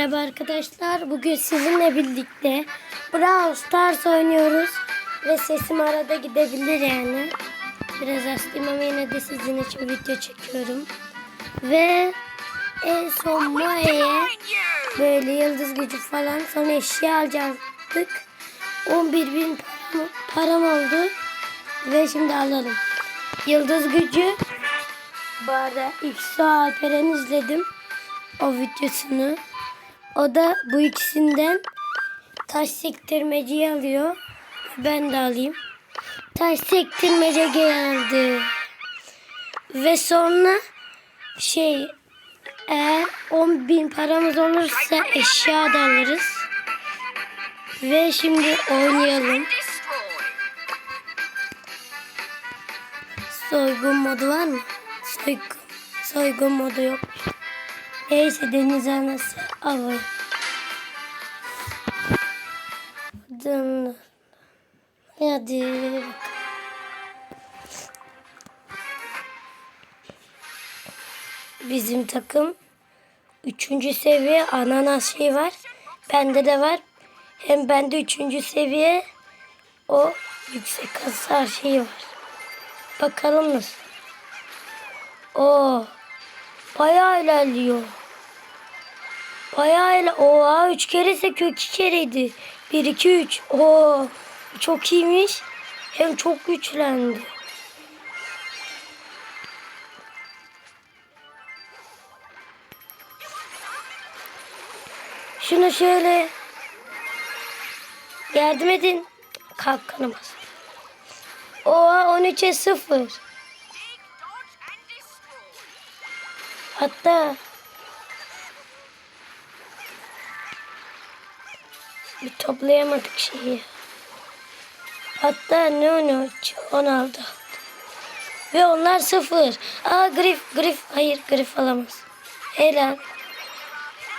Merhaba arkadaşlar. Bugün sizinle birlikte Brawl Stars oynuyoruz. Ve sesim arada gidebilir yani. Biraz hastayım ama yine de sizin için video çekiyorum. Ve en son Moe'ye böyle yıldız gücü falan sonra eşya alacaktık. 11 bin param, oldu. Ve şimdi alalım. Yıldız gücü. Bu arada İksa Alperen izledim o videosunu. O da bu ikisinden taş sektirmeceyi alıyor. Ben de alayım. Taş sektirmece geldi. Ve sonra şey eğer 10 bin paramız olursa eşya da alırız. Ve şimdi oynayalım. Soygun modu var mı? Soygun, soygun modu yok. Neyse deniz anası avı. Dın. Hadi. Bizim takım üçüncü seviye ananas şey var. Bende de var. Hem bende üçüncü seviye o yüksek hasar şeyi var. Bakalım nasıl. Oo. Bayağı ilerliyor. İle oha 3 kere sekiyor 2 kereydi. 1 2 3. Oo çok iyiymiş. Hem çok güçlendi. Şunu şöyle yardım edin. Kalk kanamaz. Oha 13'e 0. Hatta bir toplayamadık şeyi. Hatta ne onu aldı. Ve onlar sıfır. Aa grif grif hayır grif alamaz. Helal.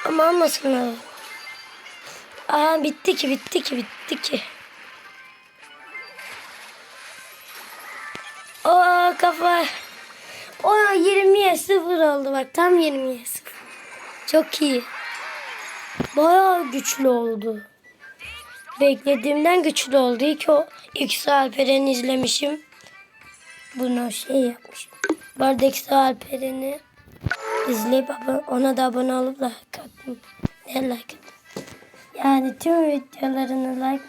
Ama almasınlar. Aa bitti ki bitti ki bitti ki. Aa kafa. O 20'ye 0 oldu bak tam 20'ye 0. Çok iyi. Bayağı güçlü oldu. Beklediğimden güçlü oldu. İlk o ilk Alperen'i izlemişim. Bunu şey yapmışım. Bu arada ilk Alperen'i izleyip ona da abone olup like attım. Ne like attım? Yani tüm videolarını like.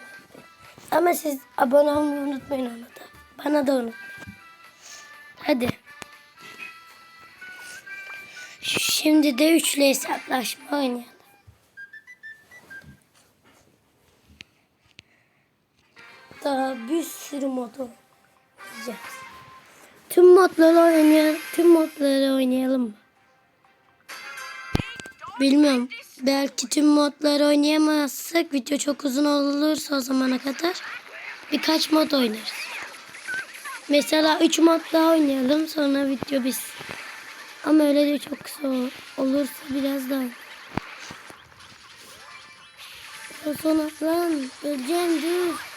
Ama siz abone olmayı unutmayın ona da. Bana da unutmayın. Hadi. Şimdi de üçlü hesaplaşma oynayalım. Daha bir sürü mod oynayacağız. Tüm modları oynayalım. Tüm modları oynayalım? Bilmiyorum. Belki tüm modları oynayamazsak video çok uzun olursa o zamana kadar birkaç mod oynarız. Mesela 3 mod daha oynayalım sonra video biz. Ama öyle de çok kısa ol- olursa biraz daha. O sonra lan öleceğim dur.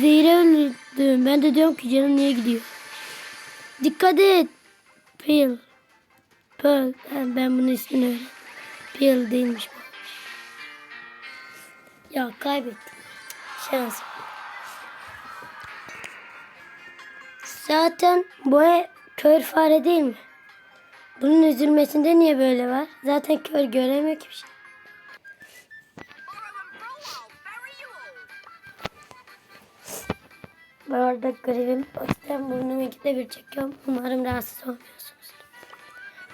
Zehre öldüm. Ben de diyorum ki canım niye gidiyor? Dikkat et. Pil. Pearl. Ben, ben bunun ismini öğrendim. Pil değilmiş bu. Ya kaybettim. Şans. Zaten bu kör fare değil mi? Bunun üzülmesinde niye böyle var? Zaten kör göremiyor ki bir şey. Bu arada grevim o yüzden burnumu ikide bir çekiyorum. Umarım rahatsız olmuyorsunuz.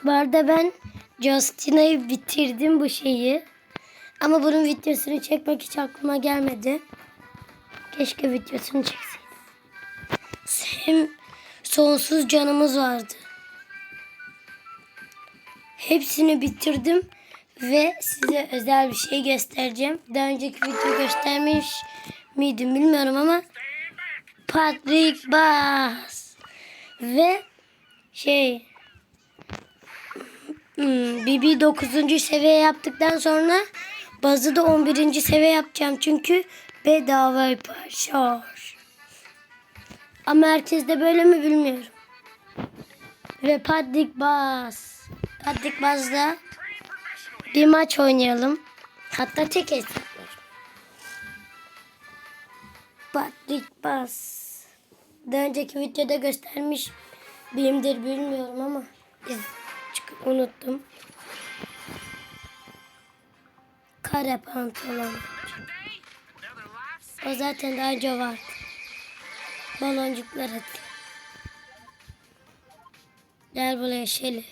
Bu arada ben Justina'yı bitirdim bu şeyi. Ama bunun videosunu çekmek hiç aklıma gelmedi. Keşke videosunu çekseydim. Hem sonsuz canımız vardı. Hepsini bitirdim ve size özel bir şey göstereceğim. Daha önceki video göstermiş miydim bilmiyorum ama Patrick Bass ve şey hmm, BB 9. seviye yaptıktan sonra bazı da 11. seviye yapacağım çünkü bedava şarj. Ama herkes de böyle mi bilmiyorum. Ve Patrick Bass. Patrick Bass da bir maç oynayalım. Hatta tek hesaplar. Patrick Bas. Daha önceki videoda göstermiş benimdir bilmiyorum ama unuttum. Kare pantolon. O zaten daha önce vardı. Baloncuklar atıyor. Gel buraya Şeli.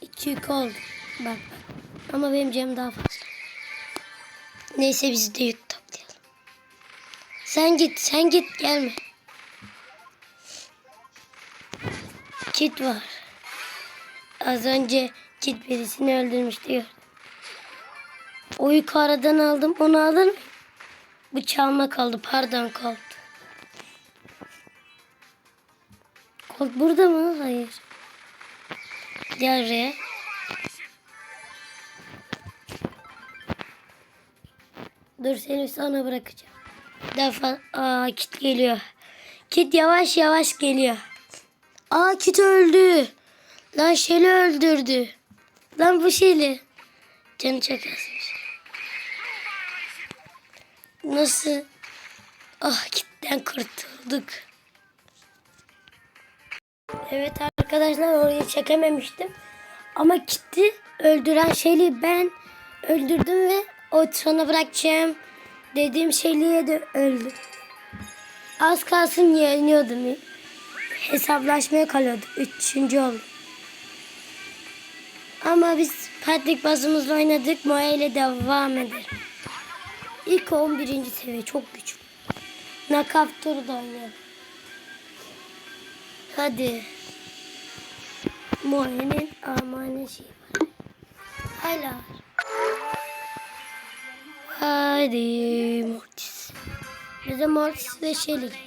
İki yük oldu. Bak bak. Ama benim canım daha fazla. Neyse biz de toplayalım. Sen git, sen git gelme. Kit var. Az önce kit birisini öldürmüş diyor. O yükü aradan aldım. Onu alır mıyım? Bu çalma kaldı. Pardon Colt. Colt burada mı? Hayır. Gel oraya. Dur seni sana bırakacağım. Defa Aa kit geliyor. Kit yavaş yavaş geliyor. Aa kit öldü. Lan Şeli öldürdü. Lan bu Şeli. Canı çok azmış. Nasıl? Ah kitten kurtulduk. Evet arkadaşlar orayı çekememiştim. Ama kitti öldüren şeyi ben öldürdüm ve o sana bırakacağım dediğim şeyliğe de öldü. Az kalsın yeniyordum. Hesaplaşmaya kalıyordu. Üçüncü oldu. Ama biz Patrick bazımızla oynadık. Moe ile devam edelim. İlk 11. seviye çok güçlü. Nakaf turu da oynayalım. Hadi. Moe'nin amane şey var. Hala. Hadi Mortis. Bize Mortis ve Shelly geldi.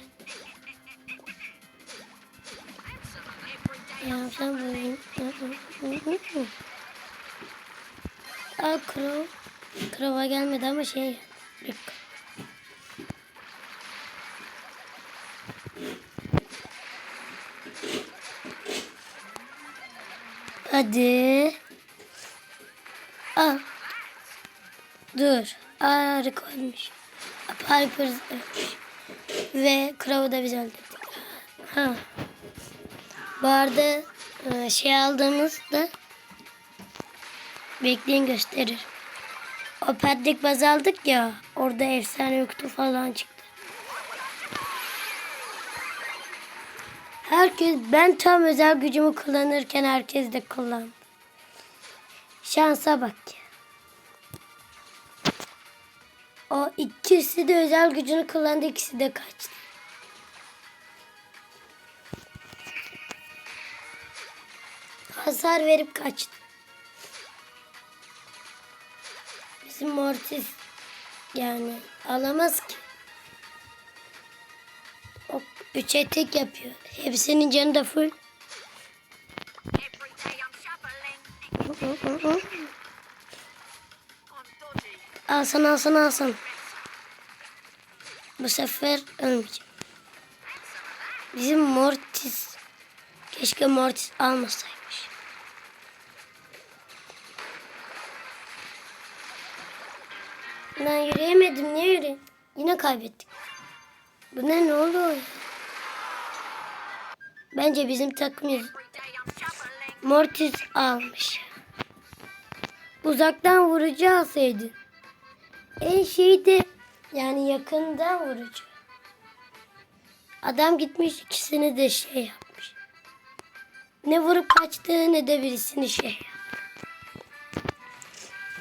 Ya sen bu... Aa Crow. Crow'a gelmedi ama şey... Bir... Hadi. Al. Dur. Aa Rick ölmüş. Piper ölmüş. Ve Crow'u da biz öldürdük. Ha. Bu arada e, şey aldığımızda bekleyin gösterir. O pedlik baz aldık ya orada efsane yoktu falan çıktı. Herkes ben tam özel gücümü kullanırken herkes de kullandı. Şansa bak ya. O ikisi de özel gücünü kullandı ikisi de kaçtı. Hasar verip kaçtı. Bizim Mortis yani alamaz ki. O üçe tek yapıyor. Hepsinin canı da full. Alsın alsın alsın. Bu sefer ölmeyeceğim. Bizim Mortis. Keşke Mortis almasaymış. Ben yürüyemedim. Niye yürüyeyim? Yine kaybettik. Bu ne ne ya? Bence bizim takım yüz- Every day I'm shoveling. Mortis almış. Uzaktan vurucu alsaydın. En şeydi yani yakından vurucu. Adam gitmiş ikisini de şey yapmış. Ne vurup kaçtı ne de birisini şey yaptı.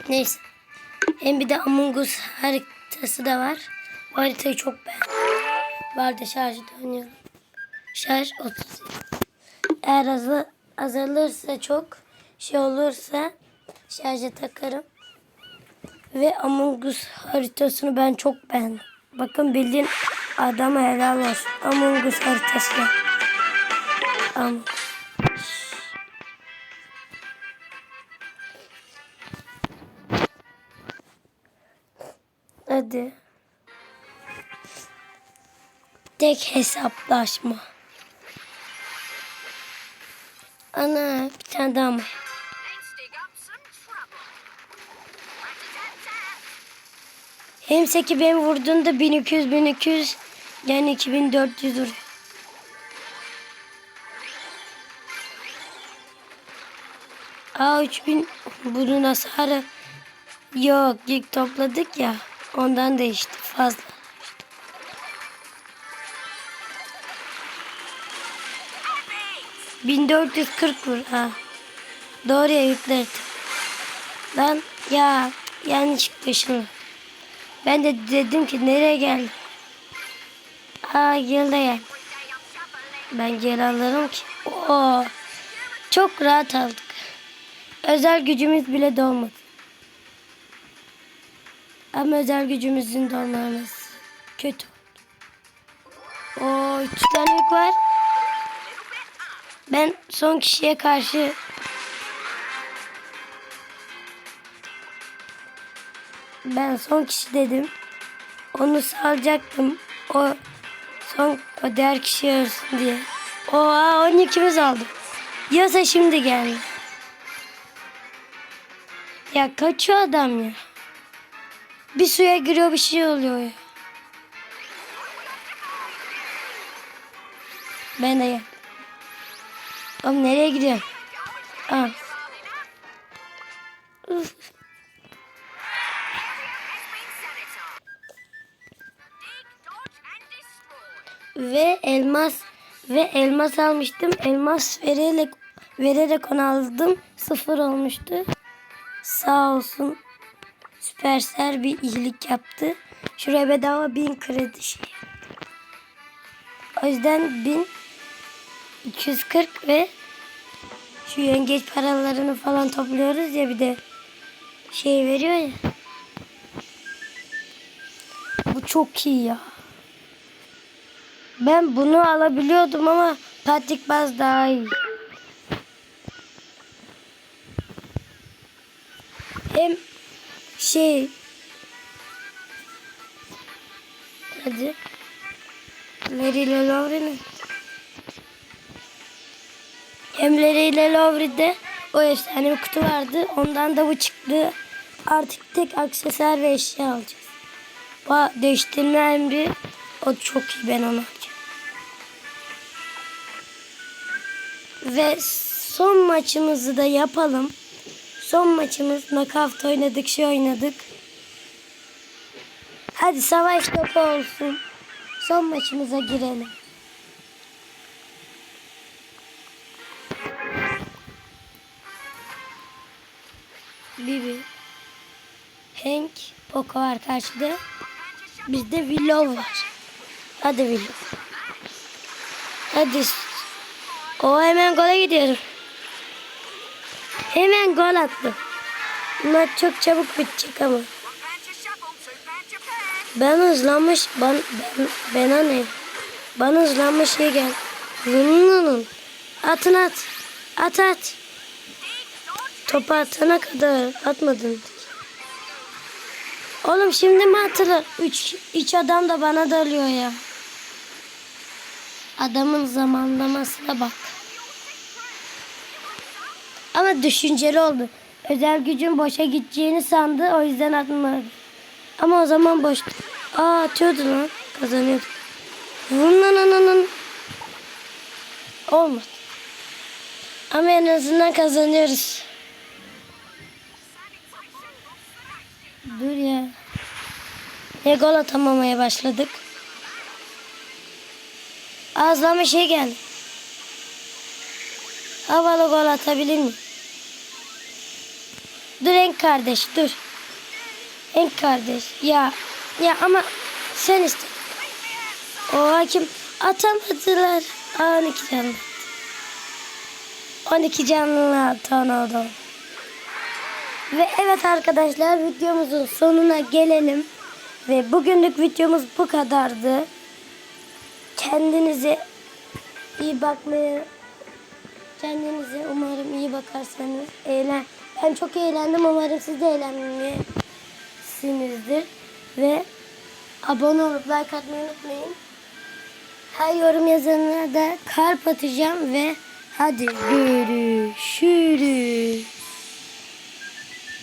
Neyse. Hem bir de Among Us haritası da var. Bu haritayı çok beğendim. Bu arada şarjı da oynayalım. Şarj 30. Eğer azalırsa çok şey olursa şarja takarım. Ve Among Us haritasını ben çok beğendim. Bakın bildiğin adama helal olsun. Among Us haritasına. Among Us. Hadi. Tek hesaplaşma. Ana bir tane daha mı? Hem 8 ben vurduğunda 1200 1200 yani 2400 vuruyor. Aa 3000 bunun hasarı yok ilk topladık ya ondan değişti fazla. İşte. Bin dört yüz kırk vur ha. Doğruya yüklerdim. Ben ya yanlış taşınır. Ben de dedim ki nereye geldi? Aa gel de gel. Ben gel alırım ki. Oo, çok rahat aldık. Özel gücümüz bile dolmadı. Ama özel gücümüzün dolmaması kötü. Oo, üç tane var. Ben son kişiye karşı ben son kişi dedim. Onu salacaktım. O son o diğer kişi ölsün diye. Oha 12'miz aldı. Yasa şimdi geldi. Ya kaçıyor adam ya. Bir suya giriyor bir şey oluyor ya. Ben de gel. Oğlum nereye gidiyorsun? Aa. Ve elmas almıştım. Elmas vererek vererek onu aldım. Sıfır olmuştu. Sağ olsun. Süpersel bir iyilik yaptı. Şuraya bedava bin kredi şey. O yüzden bin 240 ve şu yengeç paralarını falan topluyoruz ya bir de şey veriyor ya. Bu çok iyi ya. Ben bunu alabiliyordum ama Patrick Baz daha iyi. Hem şey Hadi. Larry ile hem Larry ile o efsane bir kutu vardı. Ondan da bu çıktı. Artık tek aksesuar ve eşya alacağız. Değiştirme emri o çok iyi ben onu Ve son maçımızı da yapalım. Son maçımız knockout oynadık, şey oynadık. Hadi savaş topu olsun. Son maçımıza girelim. Bibi. Hank, Poco var karşıda. Bizde Willow var. Hadi Willow. Hadi. O hemen gole gidiyorum. Hemen gol attı. Bunlar çok çabuk bitecek ama. Ben hızlanmış, ben, ben, bana ne? Bana hızlanmış şey gel. Vınının. Atın at. At at. Topu atana kadar atmadın. Oğlum şimdi mi hatırlar? Üç, üç adam da bana dalıyor ya. Adamın zamanlamasına bak. Ama düşünceli oldu. Özel gücün boşa gideceğini sandı. O yüzden atmadı. Ama o zaman boştu. Aa atıyordu lan. Kazanıyordu. Lan lan lan lan. Olmadı. Ama en azından kazanıyoruz. Dur ya. Ne gol atamamaya başladık. Ağzıma şey geldi. Havalı gol atabilir mi? Dur Enk kardeş dur. Enk kardeş ya ya ama sen iste. O hakim atamadılar. Aa, 12 canlı. 12 canlı atan oldu. Ve evet arkadaşlar videomuzun sonuna gelelim. Ve bugünlük videomuz bu kadardı. Kendinize iyi bakmaya kendinize umarım iyi bakarsanız eğlen. Ben çok eğlendim. Umarım siz de eğlenmişsinizdir. Ve abone olup like atmayı unutmayın. Her yorum yazanına da kalp atacağım ve hadi görüşürüz.